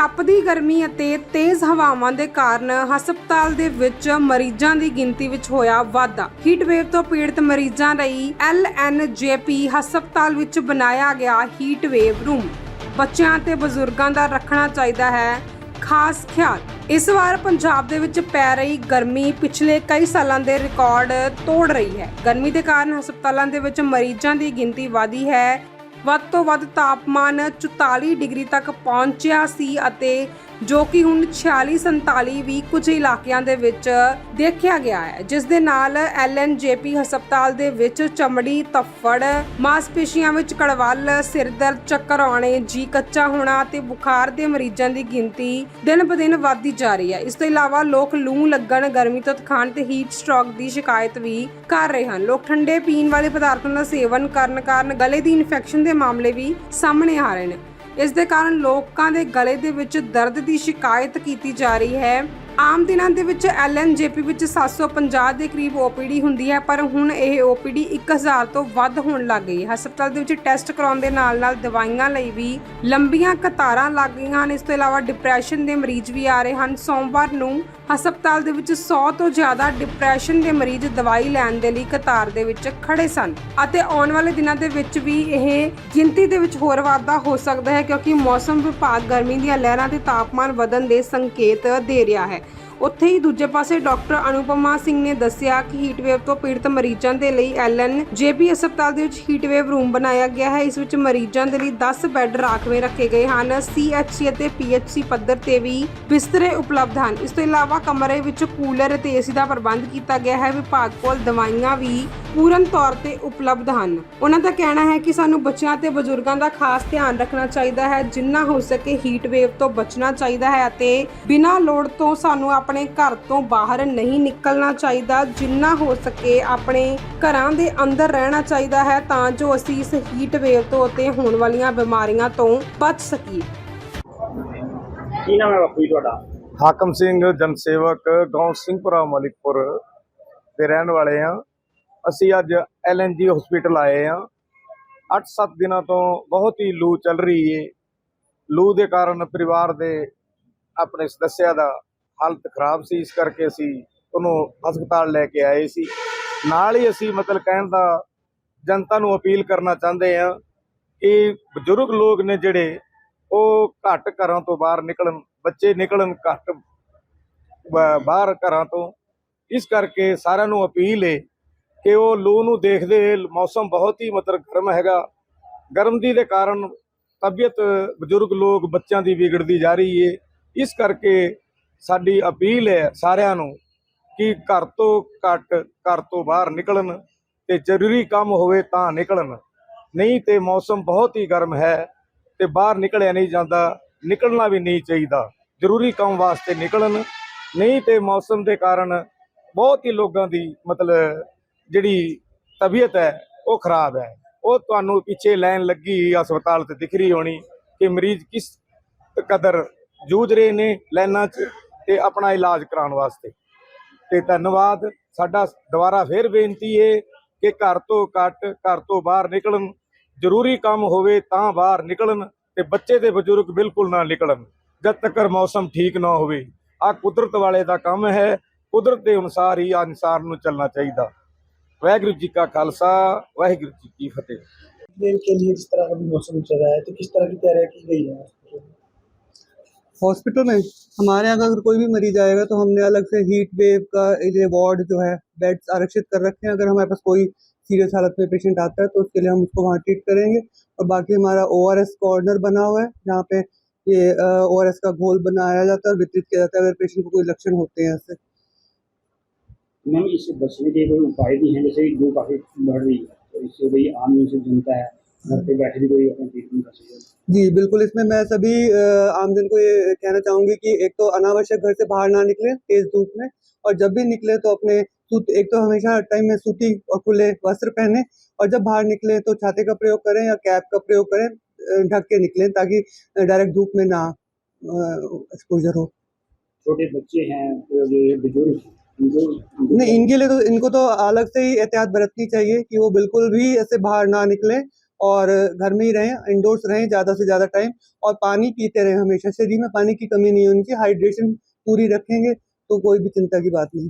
ਤਪਦੀ ਗਰਮੀ ਅਤੇ ਤੇਜ਼ ਹਵਾਵਾਂ ਦੇ ਕਾਰਨ ਹਸਪਤਾਲ ਦੇ ਵਿੱਚ ਮਰੀਜ਼ਾਂ ਦੀ ਗਿਣਤੀ ਵਿੱਚ ਹੋਇਆ ਵਾਧਾ। ਹੀਟ ਵੇਵ ਤੋਂ ਪੀੜਤ ਮਰੀਜ਼ਾਂ ਲਈ ਐਲਐਨਜੇਪੀ ਹਸਪਤਾਲ ਵਿੱਚ ਬਣਾਇਆ ਗਿਆ ਹੀਟ ਵੇਵ ਰੂਮ ਬੱਚਿਆਂ ਤੇ ਬਜ਼ੁਰਗਾਂ ਦਾ ਰੱਖਣਾ ਚਾਹੀਦਾ ਹੈ ਖਾਸ ਖਿਆਲ। ਇਸ ਵਾਰ ਪੰਜਾਬ ਦੇ ਵਿੱਚ ਪੈ ਰਹੀ ਗਰਮੀ ਪਿਛਲੇ ਕਈ ਸਾਲਾਂ ਦੇ ਰਿਕਾਰਡ ਤੋੜ ਰਹੀ ਹੈ। ਗਰਮੀ ਦੇ ਕਾਰਨ ਹਸਪਤਾਲਾਂ ਦੇ ਵਿੱਚ ਮਰੀਜ਼ਾਂ ਦੀ ਗਿਣਤੀ ਵਧੀ ਹੈ। ਵੱਧ ਤੋਂ ਵੱਧ ਤਾਪਮਾਨ 44 ਡਿਗਰੀ ਤੱਕ ਪਹੁੰਚਿਆ ਸੀ ਅਤੇ ਜੋ ਕਿ ਹੁਣ 46 47 ਵੀ ਕੁਝ ਇਲਾਕਿਆਂ ਦੇ ਵਿੱਚ ਦੇਖਿਆ ਗਿਆ ਹੈ। ਜਿਸ ਦੇ ਨਾਲ ਐਲਐਨਜੇਪੀ ਹਸਪਤਾਲ ਦੇ ਵਿੱਚ ਚਮੜੀ, ਤਫੜ, ਮਾਸਪੇਸ਼ੀਆਂ ਵਿੱਚ ਕੜਵੱਲ ਸਿਰ ਦਰਦ ਚੱਕਰ ਆਉਣੇ, ਜੀ ਕੱਚਾ ਹੋਣਾ ਤੇ ਬੁਖਾਰ ਦੇ ਮਰੀਜ਼ਾਂ ਦੀ ਗਿਣਤੀ ਦਿਨ ਬ ਦਿਨ ਵਧਦੀ ਜਾ ਰਹੀ ਹੈ। ਇਸ ਤੋਂ ਇਲਾਵਾ ਲੋਕ ਲੂ ਲੱਗਣ, ਗਰਮੀ ਤੋਂ ਥਕਾਨ ਤੇ ਹੀਟ ਸਟ੍ਰੋਕ ਦੀ ਸ਼ਿਕਾਇਤ ਵੀ ਕਰ ਰਹੇ ਹਨ। ਲੋਕ ਠੰਡੇ ਪੀਣ ਵਾਲੇ ਪਦਾਰਥਾਂ ਦਾ ਸੇਵਨ ਕਰਨ ਕਾਰਨ ਗਲੇ ਦੀ ਇਨਫੈਕਸ਼ਨ ਦੇ ਮਾਮਲੇ ਵੀ ਸਾਹਮਣੇ ਆ ਰਹੇ ਨੇ। ਇਸ ਦੇ ਕਾਰਨ ਲੋਕਾਂ ਦੇ ਗਲੇ ਦੇ ਵਿੱਚ ਦਰਦ ਦੀ ਸ਼ਿਕਾਇਤ ਕੀਤੀ ਜਾ ਰਹੀ ਹੈ। ਆਮ ਦਿਨਾਂ ਦੇ ਵਿੱਚ ਐਲਐਨਜੇਪੀ ਵਿੱਚ 750 ਦੇ ਕਰੀਬ ਓਪੀਡੀ ਹੁੰਦੀ ਹੈ, ਪਰ ਹੁਣ ਇਹ ਓਪੀਡੀ 1000 ਤੋਂ ਵੱਧ ਹੋਣ ਲੱਗ ਗਈ ਹੈ। ਹਸਪਤਾਲ ਦੇ ਵਿੱਚ ਟੈਸਟ ਕਰਾਉਣ ਦੇ ਨਾਲ-ਨਾਲ ਦਵਾਈਆਂ ਲਈ ਵੀ ਲੰਬੀਆਂ ਕਤਾਰਾਂ ਲੱਗ ਗਈਆਂ ਹਨ। ਇਸ ਤੋਂ ਇਲਾਵਾ ਡਿਪਰੈਸ਼ਨ ਦੇ ਮਰੀਜ਼ ਵੀ ਆ ਰਹੇ ਹਨ। ਸੋਮਵਾਰ ਨੂੰ ਹਸਪਤਾਲ ਦੇ ਵਿੱਚ 100 ਤੋਂ ਜ਼ਿਆਦਾ ਡਿਪਰੈਸ਼ਨ ਦੇ ਮਰੀਜ਼ ਦਵਾਈ ਲੈਣ ਦੇ ਲਈ ਕਤਾਰ ਦੇ ਵਿੱਚ ਖੜੇ ਸਨ ਅਤੇ ਆਉਣ ਵਾਲੇ ਦਿਨਾਂ ਦੇ ਵਿੱਚ ਵੀ ਇਹ ਗਿਣਤੀ ਦੇ ਵਿੱਚ ਹੋਰ ਵਾਧਾ ਹੋ ਸਕਦਾ ਹੈ, ਕਿਉਂਕਿ ਮੌਸਮ ਵਿਭਾਗ ਗਰਮੀ ਦੀਆਂ ਲਹਿਰਾਂ ਤੇ ਤਾਪਮਾਨ ਵਧਣ ਦੇ ਸੰਕੇਤ ਦੇ ਰਿਹਾ ਹੈ। ਉੱਥੇ ਹੀ ਦੂਜੇ ਪਾਸੇ ਡਾਕਟਰ ਅਨੁਪਮਾ ਸਿੰਘ ਨੇ ਦੱਸਿਆ ਕਿ ਹੀਟ ਵੇਵ ਤੋਂ ਪੀੜਤ ਮਰੀਜ਼ਾਂ ਦੇ ਲਈ ਐਲਐਨ ਜੇਪੀ ਹਸਪਤਾਲ ਦੇ ਵਿੱਚ ਹੀਟ ਵੇਵ ਰੂਮ ਬਣਾਇਆ ਗਿਆ ਹੈ। ਇਸ ਵਿੱਚ ਮਰੀਜ਼ਾਂ ਦੇ ਲਈ 10 ਬੈੱਡ ਰਾਖਵੇਂ ਰੱਖੇ ਗਏ ਹਨ। ਸੀਐਚਸੀ ਅਤੇ ਪੀਐਚਸੀ ਪੱਧਰ ਤੇ ਵੀ ਬਿਸਤਰੇ ਉਪਲਬਧ ਹਨ। ਇਸ ਤੋਂ ਇਲਾਵਾ ਕਮਰੇ ਵਿੱਚ ਕੂਲਰ ਅਤੇ ਏਸੀ ਦਾ ਪ੍ਰਬੰਧ ਕੀਤਾ ਗਿਆ ਹੈ। ਵਿਭਾਗ ਕੋਲ ਦਵਾਈਆਂ ਵੀ ਪੂਰਨ ਤੌਰ ਤੇ ਉਪਲਬਧ ਹਨ। ਉਹਨਾਂ ਦਾ ਕਹਿਣਾ ਹੈ ਕਿ ਸਾਨੂੰ ਬੱਚਿਆਂ ਤੇ ਬਜ਼ੁਰਗਾਂ ਦਾ ਖਾਸ ਧਿਆਨ ਰੱਖਣਾ ਚਾਹੀਦਾ ਹੈ, ਜਿੰਨਾ ਹੋ ਸਕੇ ਹੀਟ ਵੇਵ ਤੋਂ ਬਚਣਾ ਚਾਹੀਦਾ ਹੈ ਅਤੇ ਬਿਨਾਂ ਲੋੜ ਤੋਂ ਸਾਨੂੰ ਆਪਣੇ ਘਰ ਤੋਂ ਬਾਹਰ ਨਹੀਂ ਨਿਕਲਣਾ ਚਾਹੀਦਾ। ਜਿੰਨਾ ਹੋ ਸਕੇ ਆਪਣੇ ਘਰਾਂ ਦੇ ਅੰਦਰ ਰਹਿਣਾ ਚਾਹੀਦਾ ਹੈ ਤਾਂ ਜੋ ਅਸੀਂ ਇਸ ਹੀਟ ਵੇਵ ਤੋਂ ਅਤੇ ਹੋਣ ਵਾਲੀਆਂ ਬਿਮਾਰੀਆਂ ਤੋਂ ਬਚ ਸਕੀਏ। ਕੀ ਨਾਮ ਹੈ ਬਾਪੂ ਜੀ ਤੁਹਾਡਾ? ਹਾਕਮ ਸਿੰਘ ਜਨਸੇਵਕ ਗਾਉਂ ਸਿੰਘਪੁਰਾ ਮਲਿਕਪੁਰ ਦੇ ਰਹਿਣ ਵਾਲੇ ਆ ਅਸੀਂ ਅੱਜ ਐਲਐਨਜੀ ਹਸਪੀਟਲ ਆਏ ਆ 8-7 ਦਿਨਾਂ ਤੋਂ ਬਹੁਤ ਹੀ ਲੂ ਚੱਲ ਰਹੀ ਏ। ਲੂ ਦੇ ਕਾਰਨ ਪਰਿਵਾਰ ਦੇ ਆਪਣੇ ਸਦੱਸਿਆ ਦਾ ਹਾਲਤ ਖਰਾਬ ਸੀ, ਇਸ ਕਰਕੇ ਅਸੀਂ ਉਹਨੂੰ ਹਸਪਤਾਲ ਲੈ ਕੇ ਆਏ ਸੀ। ਨਾਲ ਹੀ ਅਸੀਂ ਮਤਲਬ ਕਹਿਣ ਦਾ ਜਨਤਾ ਨੂੰ ਅਪੀਲ ਕਰਨਾ ਚਾਹੁੰਦੇ ਆ ਕਿ ਬਜ਼ੁਰਗ ਲੋਕ ਨੇ ਜਿਹੜੇ ਉਹ ਘੱਟ ਘਰਾਂ ਤੋਂ ਬਾਹਰ ਨਿਕਲਣ, ਬੱਚੇ ਨਿਕਲਣ ਘੱਟ ਬਾਹਰ ਘਰਾਂ ਤੋਂ, ਇਸ ਕਰਕੇ ਸਾਰਿਆਂ ਨੂੰ ਅਪੀਲ ਹੈ ਕਿ ਉਹ ਲੂ ਨੂੰ ਦੇਖਦੇ ਹੋਏ, ਮੌਸਮ ਬਹੁਤ ਹੀ ਮਤਲਬ ਗਰਮ ਹੈਗਾ। ਗਰਮ ਦੀ ਦੇ ਕਾਰਨ ਤਬੀਅਤ ਬਜ਼ੁਰਗ ਲੋਕ ਬੱਚਿਆਂ ਦੀ ਵਿਗੜਦੀ ਜਾ ਰਹੀ ਹੈ ਇਸ ਕਰਕੇ ਸਾਡੀ ਅਪੀਲ ਹੈ ਸਾਰਿਆਂ ਨੂੰ ਕਿ ਘਰ ਤੋਂ ਘੱਟ ਘਰ ਤੋਂ ਬਾਹਰ ਨਿਕਲਣ ਤੇ ਜ਼ਰੂਰੀ ਕੰਮ ਹੋਵੇ ਤਾਂ ਨਿਕਲਣ। ਨਹੀਂ ਤੇ ਮੌਸਮ ਬਹੁਤ ਹੀ ਗਰਮ ਹੈ ਤੇ ਬਾਹਰ ਨਿਕਲਿਆ ਨਹੀਂ ਜਾਂਦਾ, ਨਿਕਲਣਾ ਵੀ ਨਹੀਂ ਚਾਹੀਦਾ। ਜ਼ਰੂਰੀ ਕੰਮ ਵਾਸਤੇ ਨਿਕਲਣ, ਨਹੀਂ ਤੇ ਮੌਸਮ ਦੇ ਕਾਰਨ ਬਹੁਤ ਹੀ ਲੋਕਾਂ ਦੀ ਮਤਲਬ ਜਿਹੜੀ ਤਬੀਅਤ ਹੈ ਉਹ ਖਰਾਬ ਹੈ। ਉਹ ਤੁਹਾਨੂੰ ਪਿੱਛੇ ਲਾਈਨ ਲੱਗੀ ਹਸਪਤਾਲ ਤੇ ਦਿਖ ਰਹੀ ਹੋਣੀ ਕਿ ਮਰੀਜ਼ ਕਿਸ ਕਦਰ ਜੂਝ ਰਹੇ ਨੇ, ਲਾਈਨਾਂ 'ਚ ਤੇ ਆਪਣਾ ਇਲਾਜ ਕਰਾਉਣ ਵਾਸਤੇ ਤੇ ਧੰਨਵਾਦ ਸਾਡਾ ਦੁਬਾਰਾ ਫੇਰ ਬੇਨਤੀ ਹੈ ਕਿ ਘਰ ਤੋਂ ਘੱਟ ਘਰ ਤੋਂ ਬਾਹਰ ਨਿਕਲਣ ਜ਼ਰੂਰੀ ਕੰਮ ਹੋਵੇ ਤਾਂ ਬਾਹਰ ਨਿਕਲਣ ਤੇ ਬੱਚੇ ਤੇ ਬਜ਼ੁਰਗ ਬਿਲਕੁਲ ਨਾ ਨਿਕਲਣ ਜਦ ਤੱਕ ਮੌਸਮ ਠੀਕ ਨਾ ਹੋਵੇ ਆ ਕੁਦਰਤ ਵਾਲੇ ਦਾ ਕੰਮ ਹੈ ਕੁਦਰਤ ਦੇ ਅਨੁਸਾਰ ਹੀ ਆ ਇਨਸਾਨ ਨੂੰ ਚੱਲਣਾ ਚਾਹੀਦਾ ਵਾਹਿਗੁਰੂ ਜੀ ਕਾ ਖਾਲਸਾ ਵਾਹਿਗੁਰੂ ਜੀ ਕੀ ਫਤਿਹ दिन के लिए जिस तरह का भी मौसम चल रहा है तो किस तरह की तैयारी की गई है हॉस्पिटल में। हमारे यहाँ अगर कोई भी मरीज़ आएगा तो हमने अलग से हीट वेव का वार्ड जो है बेड्स आरक्षित कर रखे हैं। अगर हमारे पास कोई सीरियस हालत में पेशेंट आता है तो उसके लिए हम उसको वहाँ ट्रीट करेंगे। और बाकी हमारा ओआरएस कॉर्नर बना हुआ है, जहाँ पे ये ओआरएस का घोल बनाया जाता है और वितरित किया जाता है अगर पेशेंट को कोई लक्षण होते हैं ऐसे। मैम, इससे बचने के कोई उपाय भी हैं? जैसे लू काफ़ी बढ़ रही है तो इससे आम जनता है। जी बिल्कुल इसमें मैं सभी आमजन को ये कहना चाहूँगी कि एक तो अनावश्यक घर से बाहर ना निकले तेज धूप में और जब भी निकले तो अपने सूत एक तो हमेशा टाइम में सूती और खुले वस्त्र पहने और जब बाहर निकले तो छाते का प्रयोग करें या कैप का प्रयोग करें ढक के निकले ताकि डायरेक्ट धूप में ना एक्सपोजर हो। छोटे बच्चे हैं तो बुज़ुर्ग नहीं इनके लिए तो इनको तो अलग से ही एहतियात बरतनी चाहिए कि वो बिल्कुल भी ऐसे बाहर ना निकलें और घर में ही रहें इंडोर्स रहें ज़्यादा से ज़्यादा टाइम और पानी पीते रहें हमेशा शरीर में पानी की कमी नहीं होनी चाहिए हाइड्रेशन पूरी रखेंगे तो कोई भी चिंता की बात नहीं